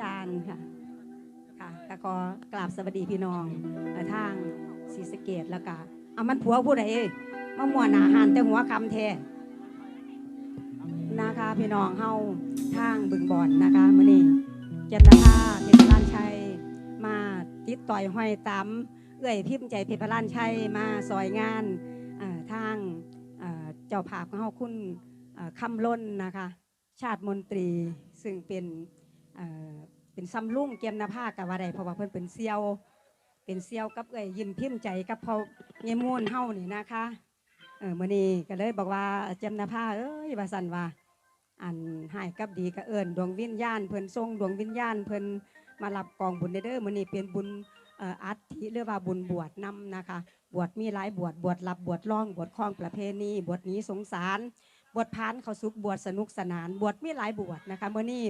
จารย์ค่ะค่ะก็ขอกราบสวัสดีพี่น้องทางศรีสะเกดแล้วก็เอามันผัวผู้ใดมามัวหนาหันแต่หัวคำแท้นะคะพี่น้องเฮาทางบึงบอนนะคะมื้อนี้เจนนภาเพชรพลานชัยมาติดต่อยห้อยตามเอื้อยพิมพ์ใจเพชรพลานชัยมาซอยงานทางเจ้าภาพของเฮาคุณคำล้นนะคะ ชาติมนตรีซึ่งเป็น เป็นซ้ำลุ่งเกียมนาภากับว่าใดเพราะว่าเพิ่นเป็นเซียว เป็นเซียวกับเอ้ยยิ้มพิมพ์ใจกับพอเงี้ยมูนเฮานี่นะคะเออมื้อนี้ก็เลยบอกว่าเจียมนาภาเอ้ยว่าสันว่าอันหายกับดีก็เอิ้นดวงวิญญาณเพิ่นทรงดวงวิญญาณเพิ่นมารับกองบุญเด้อเมื้อนี้เป็นบุญอัฐิหรือว่าบุญบวชนำนะคะ บวชมีหลายบวชบวชรับบวชร่องบวชคล้องประเพณีบวชนี้สงสาร บวชพานเขาสุขบวชสนุกสนาน บวชมีหลายบวชนะคะมื้อนี้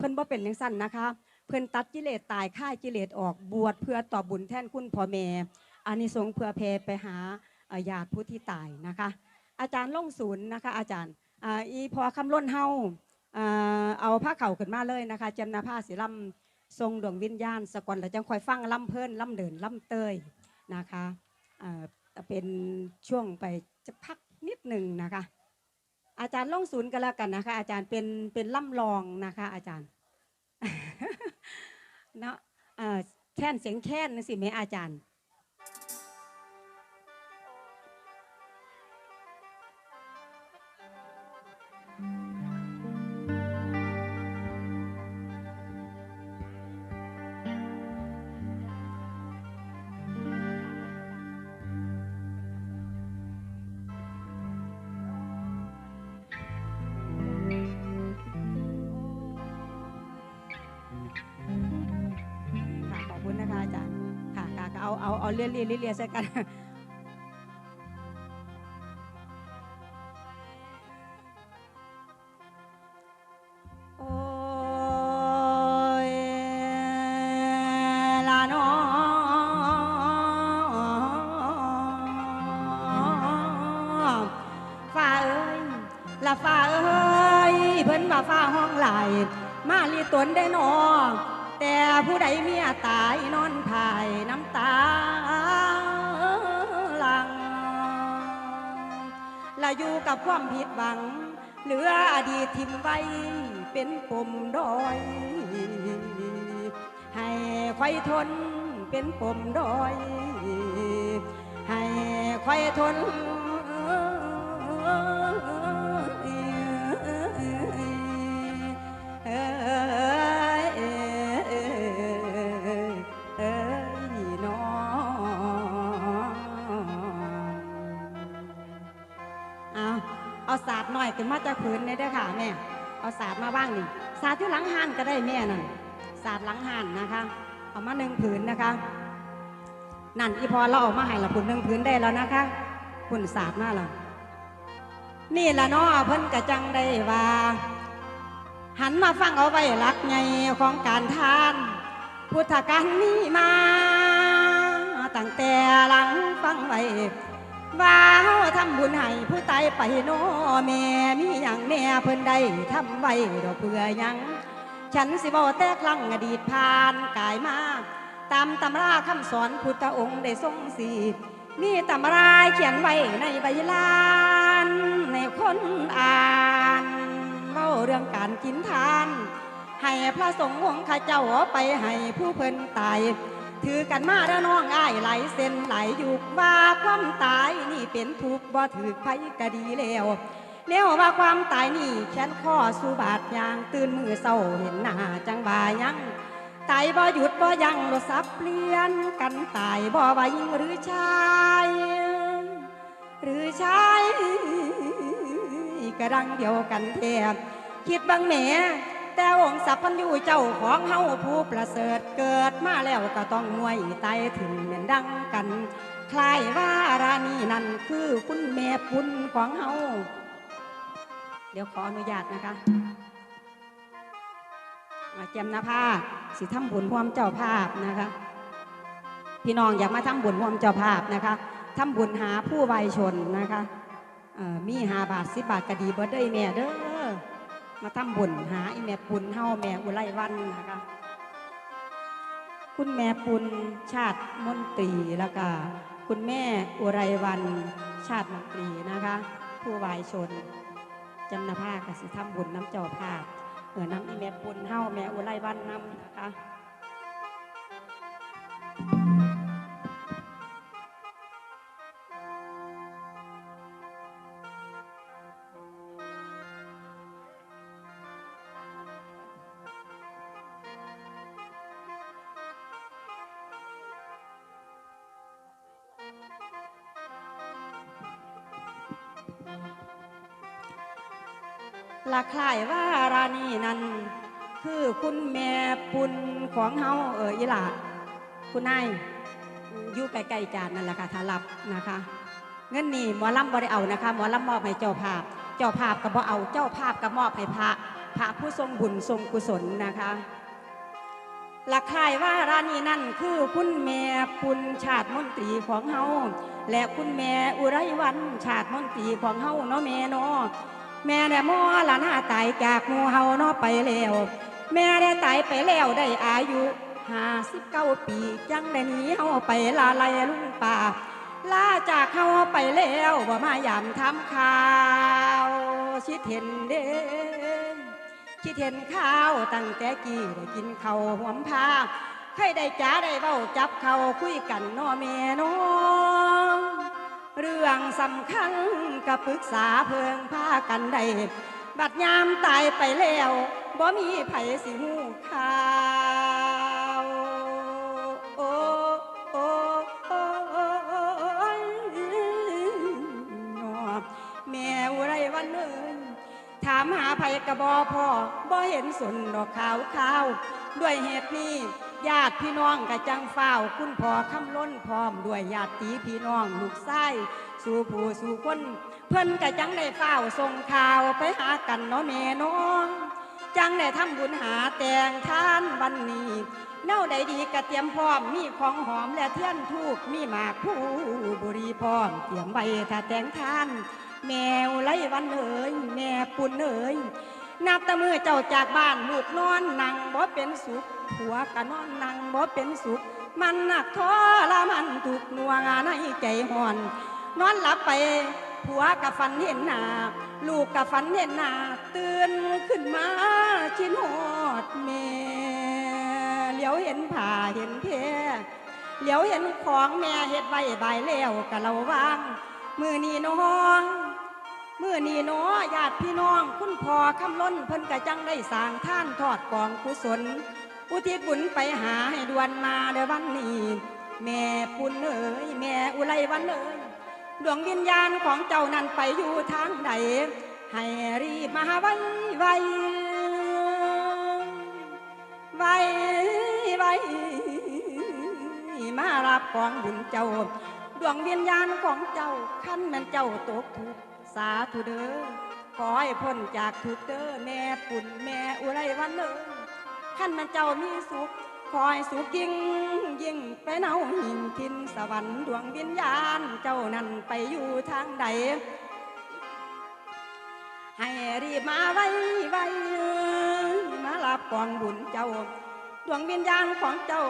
เพิ่นบ่เป็นจังซั่นนะคะ เพื่อนตัดกิเลสตายค่ายกิเลสออกบวชเพื่อตอบบุญแทนคุณพ่อแม่อานิสงส์เพื่อเพไปหาญาติผู้ที่ตายนะคะ อาจารย์ล่งศูนย์นะคะ อาจารย์อ,อีพอคำล้นเฮาเอาผ้าเข่าขึ้นมาเลยนะคะจำนาผ้าสีลำทรงดวงวิญญาณสกลแล้วจังคอยฟังล่ำเพิ่นล่ำเดินล่ำเตยนะคะเป็นช่วงไปจะพักนิดหนึ่งนะคะ อาจารย์ล่องศูนย์กันแล้วกันนะคะ อาจารย์เป็นเป็นล่ำลองนะคะ อาจารย์เนาะเออแค่นเสียงแค่นนั่นสิแม่อาจารย์ เอาเอาเอาเรียนเรียนเรียนเรียนใส่กันโอ้ยลาน้องฟ้าเอ้ยละฟาเอ้ยเพิ่นว่าฟ้าห้องไหลายมาลีตนได้นอ แต่ผู้ใดเมียตายนอนภายน้ำตาหลังและอยู่กับความผิดหวัง เหลืออดีตทิมไว้เป็นปมดอย ให้คอยทนเป็นปมดอย ให้คอยทนเอ้ย ขึ้นมาจากพื้นเลยเด้อค่ะแม่ เอาศาสตร์มาบ้างนี่ศาสตร์ที่หลังหันก็ได้แม่นั่นศาสตร์หลังหันนะคะ เอามาหนึ่งผืนนะคะ นั่นอีพอเราออกมาให้ละพุ่นหนึ่งผืนได้แล้วนะคะพุ่นศาสตร์มาแล้วนี่ละเนาะเพิ่นกะจังได้ว่า หันมาฟังเอาไว้หลักไงของการทาน พุทธการมีมาตั้งแต่หลังฟังไว้ ว่าเฮาทำบุญให้ผู้ตายไปโนแม่มีอย่างแม่เพิ่นได้ทำไว้ดอกเพื่อยัง ฉันสิบ่แตกลังอดีตผ่านกายมาตามตำราคำสอนพุทธองค์ได้ทรงสีมีตำราเขียนไว้ในใบลานในคนอ่านเล่าเรื่องการกินทาน ให้พระสงฆ์องค์ข้าเจ้าเอาไปให้ผู้เพิ่นตาย ถือกันมาเด้อน้องอ้ายไหลเส้นไหลายยุกว่าความตายนี่เป็นทุกข์บ่ถือไผก็ดีแล้วแล้วว่าความตายนี่แขนข้อสู่บาดยางตื่นมือเศร้าเห็นหน้าจังบายังตายบ่หยุดบ่ยังรถสับเปลี่ยนกันตายบ่ว่ายิงหรือชาย หรือชายกระดังเดียวกันแทบคิดบางแหม แต่องค์สัพพันยู่เจ้าของเฮาผู้ประเสริฐเกิดมาแล้วก็ต้องมวยไตถึงเหมือนดังกัน คลายว่ารานีนั่นคือคุณแม่ปุณของเฮาเดี๋ยวขออนุญาตนะคะมาแจมนาภาสิทำบุญร่วมเจ้าภาพนะคะ พี่น้องอยากมาทำบุญร่วมเจ้าภาพนะคะทำบุญหาผู้วัยชนนะคะเอ่อมีหาบาทสิบาทก็ดีเบ่ได้แม่เด้อ มาทำบุญหาอีแม่ปุนเฮาแม่อุไรวันนะคะคุณแม่ปุณชาติมนตรีแล้วก็คุณแม่อุไรวันชาติมนตรีนะคะ ผู้วายชนจำนภาคสิทำบุญน้ำเจ้าภาพเออน้ำอีแม่ปุณเฮาแม่อุไรวันนำนะคะ ละคลายว่ารานีนั้น คือคุณแม่ปุณของเฮาเอออีหลาคุณนายอยู่ใกล้ๆจานนั่นแหละค่ะถ้ารับนะคะ เงินนี่หมอลำบ่ได้เอานะคะหมอลำมอบให้เจ้าภาพ เจ้าภาพก็บ่เอาเจ้าภาพก็มอบให้พระพระผู้ทรงบุญทรงกุศลนะคะละคายว่ารานีนั่นคือคุณแม่ปุณชาติมนตรีของเฮาและคุณแม่อุไรวันชาติมนตรีของเฮาเนาะแม่เนาะ แม่ได้มอละหน้าตายจากหมู่เฮาเนาะไปแล้ว แม่ได้ตายไปแล้วได้อายุห้าสิบเก้าปี จังได้หนีเฮาไปลาไลลุงป่าลาจากเฮาไปแล้วบ่มายามทำข่าวชิดเห็นเด้ชิดเห็นข้าวตั้งแต่กี้ได้กินเข้าหวมพาใครได้จ้าได้เบ้าจับเขาคุยกันนอแม่น้อง เรื่องสำคัญก็ปรึกษาเพิงพากันได้บัดยามตายไปแล้วบ่มีไผสิหูข่าวโอ้โอ้โอ้แม่อุไรวันเอ้ยถามหาไผกระบอพ่อบ่เห็นสนดอกขาวขาวด้วยเหตุนี้ ญาติพี่น้องกะจังเฝ้าคุณพ่อคำล้นพร้อมด้วยญาติพี่น้องลูกไส้สู่ผู้สู่คน เพิ่นกะจังได้เฝ้าส่งข่าวไปหากันเนาะแม่น้องจังได้ทำบุญหาแต่งทานวันนี้เน่าใดดีกะเตรียมพร้อมมีของหอมและเทียนทูกมีหมากผู้บุรีพร้อม เตรียมใบถ้าแต่งทาน แมวไล่วันเอ๋ยแม่ปุ่นเอ๋ย นับแตะมือเจ้าจากบ้านลูกนอนนั่งบ่เป็นสุขผัวก็นอนนั่งบ่เป็นสุข มันหนักท้อละมันถูกนัวงานในใจห่อน นอนหลับไปผัวกับฝันเห็นหนาลูกกับฝันเห็นหนาตื่นขึ้นมาชินหอดแม่เหลียวเห็นผ่าเห็นเพเหลียวเห็นของแม่เฮ็ดไว้ใบายแล้วกะเราว่าง มือนีน้อง เมื่อนีน้อญาติพี่น้อง คุณพ่อคำล้นเพิ่นกะจังได้สร้างท่านทอดกองกุศล อุทิศบุญไปหาให้ดวนมาเดวันนี้แม่ปุณเอ๋ยแม่อุไรวันเอ๋ยดวงวิญญาณของเจ้านั้นไปอยู่ทางใดให้รีบมาไว้ไว้ไว้ไว้มารับกองบุญเจ้า ดวงวิญญาณของเจ้าขั้นแมันเจ้าตกทุกข์ สาธุเด้อขอให้พ้นจากทุกเด้อแม่ปุ่นแม่อุไรวันเด้อขั้นมันเจ้ามีสุขคอยสุขยิ่งยิ่งไปเนาหินทินสวรรค์ดวงวิญญาณ เจ้านั้นไปอยู่ทางใด ให้รีบมาไว้ไว้มารับกองบุญเจ้า ดวงวิญญาณของเจ้า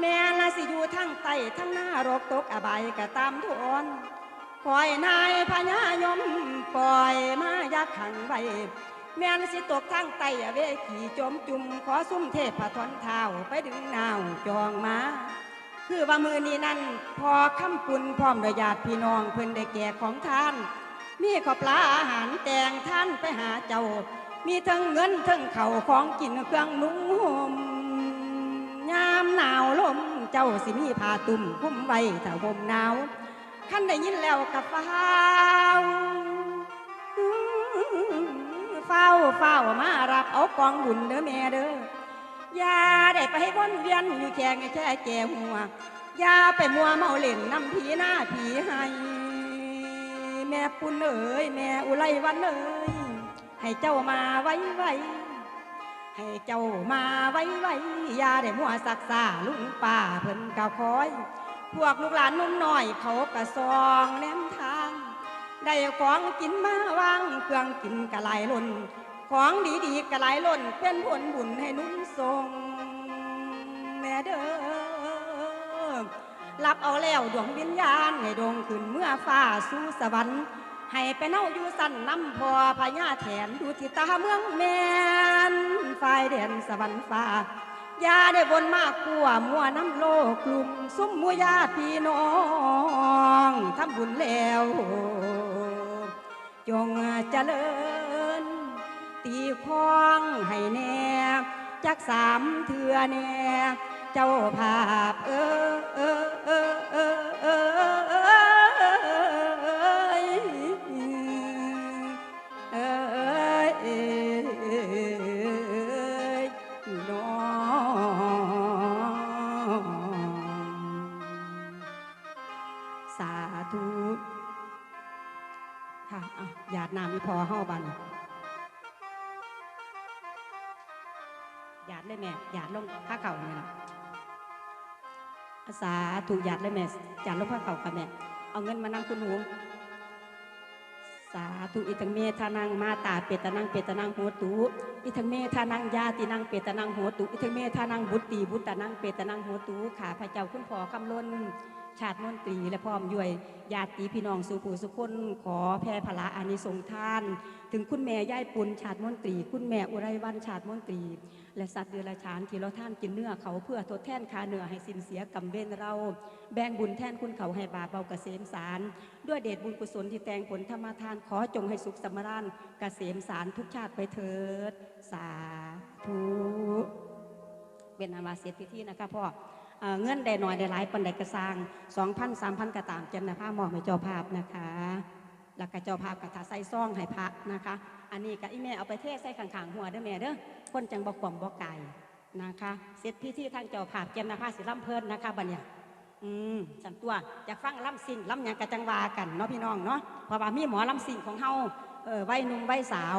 แม่ละสิอยู่ทั้งไตทั้งหน้ารกตกอบายก็ตามทวน คอยนายพญายมปล่อยมายักขังไว้แม่นสิตกทางไตเวขี่จมจุ่มขอซุ่มเทพทนเท้าไปดึงนาวจองมาคือว่ามือนี้นั่นพอคำปุนพร้อมดยญาติพี่น้องเพิ่อนได้แก่ของท่าน มีข้าวปลาอาหารแตงท่านไปหาเจ้า มีทั้งเงินทั้งเข่าของกินเครื่องนุ่งห่มยามหนาวลมเจ้าสิมีผ้าตุ่มคุ้มไว้ถ้าห่มหนาว ขั้นได้ยินแล้วกับฟ้าเฝ้าเฝ้ามารับเอากองบุญเด้อแม่เด้ออย่าได้ไปให้วนเวียนอยู่แค่แค่แก่หัวอย่าไปมัวเมาเล่นน้ำผีหน้าผีให้แม่ปุ่นเอ๋ยแม่อุไรวันเอ๋ยให้เจ้ามาไว้ไว้ให้เจ้ามาไว้ไว้ยาได้มัวสักษาลุงป่าเพิ่นกะคอย พวกลูกหลานนุ่มหน้อยเขากระซองแนมทาง ได้ของกินมาวางเครื่องกินกระไหลล้นของดีๆกระไหลล้นเป็นผลบุญให้นุ่นทรงแน่เด้อรับเอาแล้วดวงวิญญาณให้ดวงขึ้นเมื่อฟ้าสู่สวรรค์ให้ไปเน่าอยู่สั่นน้ำพอพญาแถนดูที่ตาเมืองแมนฝ่ายแดนสวรรค์ฟ้า ยาได้บนมากกลัวมัวน้ำโลกกลุ่มซุ้มมัวยาพี่น้องทำบุญแล้ว จงเจริญ ตีคว้องให้แน่ จักสามเถื่อแน่ เจ้าภาพเออเออเออเออ อเฮาบันหยาดเลยแม่หยาดลงผ้าเข่าเนี่ยนะอาสาถูกหยาดเลยแม่หยาดลงผ้าเข่าค่ะแม่เอาเงินมานั่งคุณหูสาธุอิทังเมทานังมาตาเปตานังเปตานังโหตุอิทังเมทานังยาตินังเปตานังโหตุอิทังเมทานังบุตตีบุตตานังเปตานังโหตุข้าพระเจ้าคุณพ่อคำล้น ชาติมนตรี และพร้อมด้วยญาติพี่น้องสู่ผู้สุคนขอแผ่พละอานิสงส์ท่าน ถึงคุณแม่ย่ายปุนชาติมนตรี คุณแม่อุไรวันชาติมนตรี และสัตว์เดรัจฉานที่เราท่านกินเนื้อเขาเพื่อทดแทนคาเนื้อให้สินเสียกรรมเวรเรา แบ่งบุญแทนคุณเขาให้บาปเบาเกษมสาร ด้วยเดชบุญกุศลที่แตงผลธรรมทานขอจงให้สุขสมราญเกษมสารทุกชาติไปเถิด สาธุเป็นอามาเสร็จพิธีนะคะพ่อ เอ่อนได้หน่อยได้หลายปันได้กระสร้างสองพันสามพันกระตามเจำนะผ้ามอบให้เจ้าภาพนะคะแล้วก็เจ้าภาพกระถาใส่ซองให้พระนะคะ อันนี้ก็อีแม่เอาไปเทใส่ข้างๆหัวเด้อแม่เด้อคนจังบอกกล่อมบอกไก่นะคะเสร็จพิธีทางเจ้าภาพเจำนะผ้าสิล่ำเพลินนะคะบัดเนี่ยอืมฉันตัวอยากฟังล่ำสิ่งล่ำหยังกระจังวากันเนาะพี่น้องเนาะเพราะว่ามีหมอล่ำสิ่งของเฮาเออวัยหนุ่มวัยสาว